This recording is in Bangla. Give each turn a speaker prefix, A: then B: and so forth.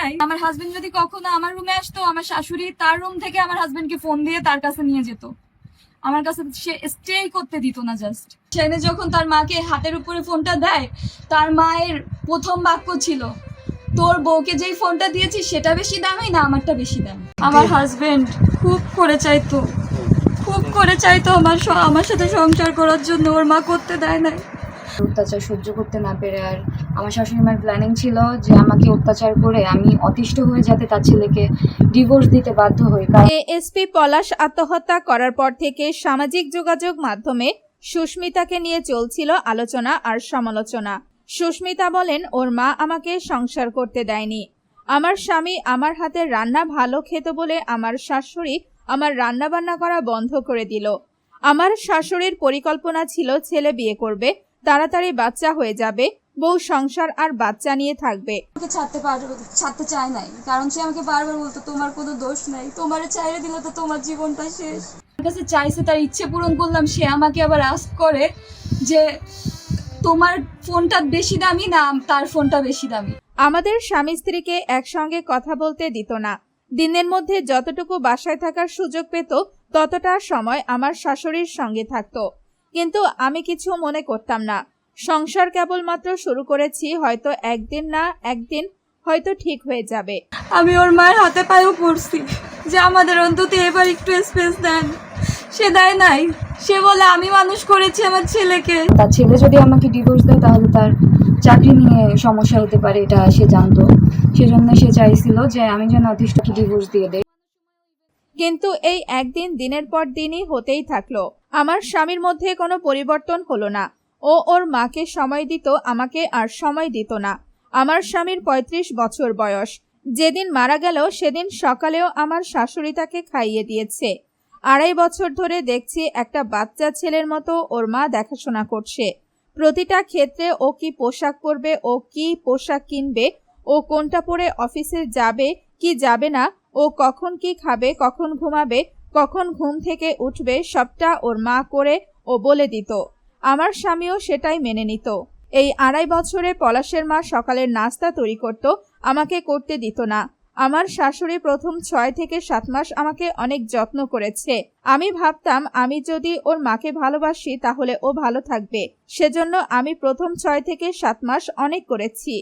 A: নাই, আমার হাজবেন্ড যদি কখনো আমার রুমে আসতো, আমার শাশুড়ি তার রুম থেকে আমার হাজবেন্ডকে ফোন দিয়ে তার কাছে নিয়ে যেত। আমার কাছে সে স্টেই করতে দিত না জাস্ট সেনে যখন তার মাকে হাতের উপরে ফোনটা দেয়, তার মায়ের প্রথম বাক্য ছিল, তোর বউকে যেই ফোনটা দিয়েছি, সেটা বেশি দামি না আমারটা বেশি দামি? আমার হাজবেন্ড খুব করে চাইতো, খুব করে চাইতো আমার আমার সাথে সংসার করার জন্য, ওর মা করতে দেয় না
B: অত্যাচার সহ্য করতে না পেরে আর আমার শাশুড়ি মার প্ল্যানিং ছিল যে আমাকে অত্যাচার করে আমি অতিষ্ঠ হয়ে যাতে তার ছেলেকে ডিভোর্স দিতে বাধ্য হই।
C: এএসপি পলাশ আত্মহত্যা করার পর থেকে সামাজিক যোগাযোগ মাধ্যমে সুস্মিতাকে নিয়ে চলছিল আলোচনা আর সমালোচনা। সুস্মিতা বলেন, ওর মা আমাকে সংসার করতে দেয়নি। আমার স্বামী আমার হাতে রান্না ভালো খেত বলে আমার শাশুড়ি আমার রান্না বান্না করা বন্ধ করে দিল। আমার শাশুড়ির পরিকল্পনা ছিল ছেলে বিয়ে করবে তাড়াতাড়ি বাচ্চা হয়ে যাবে বউ সংসার আর বাচ্চা নিয়ে থাকবে।
A: আমাকে ছাড়তে পারবে ছাড়তে চায় নাই কারণ সে আমাকে বারবার বলতো তোমার কোনো দোষ নাই তোমার চাইরে দিলে তো তোমার জীবনটা শেষ। আমার কাছে চাইছে তার ইচ্ছে পূরণ করলাম সে আমাকে আবার আস্ক করে যে তোমার ফোনটা বেশি দামি না তার ফোনটা বেশি দামি?
C: আমাদের স্বামী স্ত্রীকে একসঙ্গে কথা বলতে দিত না। দিনের মধ্যে যতটুকু বাসায় থাকার সুযোগ পেত ততটা সময় আমার শাশুড়ির সঙ্গে থাকতো। কিন্তু আমি কিছু মনে করতাম না। সংসার কেবলমাত্র শুরু করেছি হয়তো একদিন না একদিন হয়তো ঠিক হয়ে যাবে।
A: আমি ওর মায়ের হাতে পায়েও পড়ছি। যে আমাদের অন্তত এবার একটু স্পেস দেন। সে দেয় নাই। সে বলে আমি মানুষ করেছি আমার ছেলেকে।
B: তার ছেলে যদি আমাকে ডিভোর্স দেয় তাহলে তার চাকরি নিয়ে সমস্যা হতে পারে এটা সে জানতো। সেজন্য সে চাইছিল যে আমি যেন অতিষ্ঠকে ডিভোর্স দিয়ে দেয়
C: কিন্তু এই একদিন দিনের পর দিনই হতেই থাকল। আমার স্বামীর মধ্যে কোনো পরিবর্তন হলো না। ও ওর মাকে সময় দিত, আমাকে আর সময় দিত না। আমার স্বামীর ৩৫ বছর বয়স। যেদিন মারা গেল, সেদিন সকালেও আমার শাশুড়ি তাকে খাইয়ে দিয়েছে। আড়াই বছর ধরে দেখছি একটা বাচ্চা ছেলের মতো ওর মা দেখাশোনা করছে। প্রতিটা ক্ষেত্রে ও কি পোশাক পরবে, ও কি পোশাক কিনবে, ও কোনটা পরে অফিসে যাবে, কি যাবে না, ও কখন কি খাবে, কখন ঘুমাবে কখন ঘুম থেকে উঠবে সবটা ওর মা করে ও বলে দিত। আমার স্বামীও সেটাই মেনে নিত। এই আড়াই বছরে পলাশের মা সকালের নাস্তা তৈরি করত, আমাকে করতে দিত না। আমার শাশুড়ি প্রথম ছয় থেকে সাত মাস আমাকে অনেক যত্ন করেছে। আমি ভাবতাম, আমি যদি ওর মাকে ভালোবাসি তাহলে ও ভালো থাকবে। সেজন্য আমি প্রথম ছয় থেকে সাত মাস অনেক করেছি।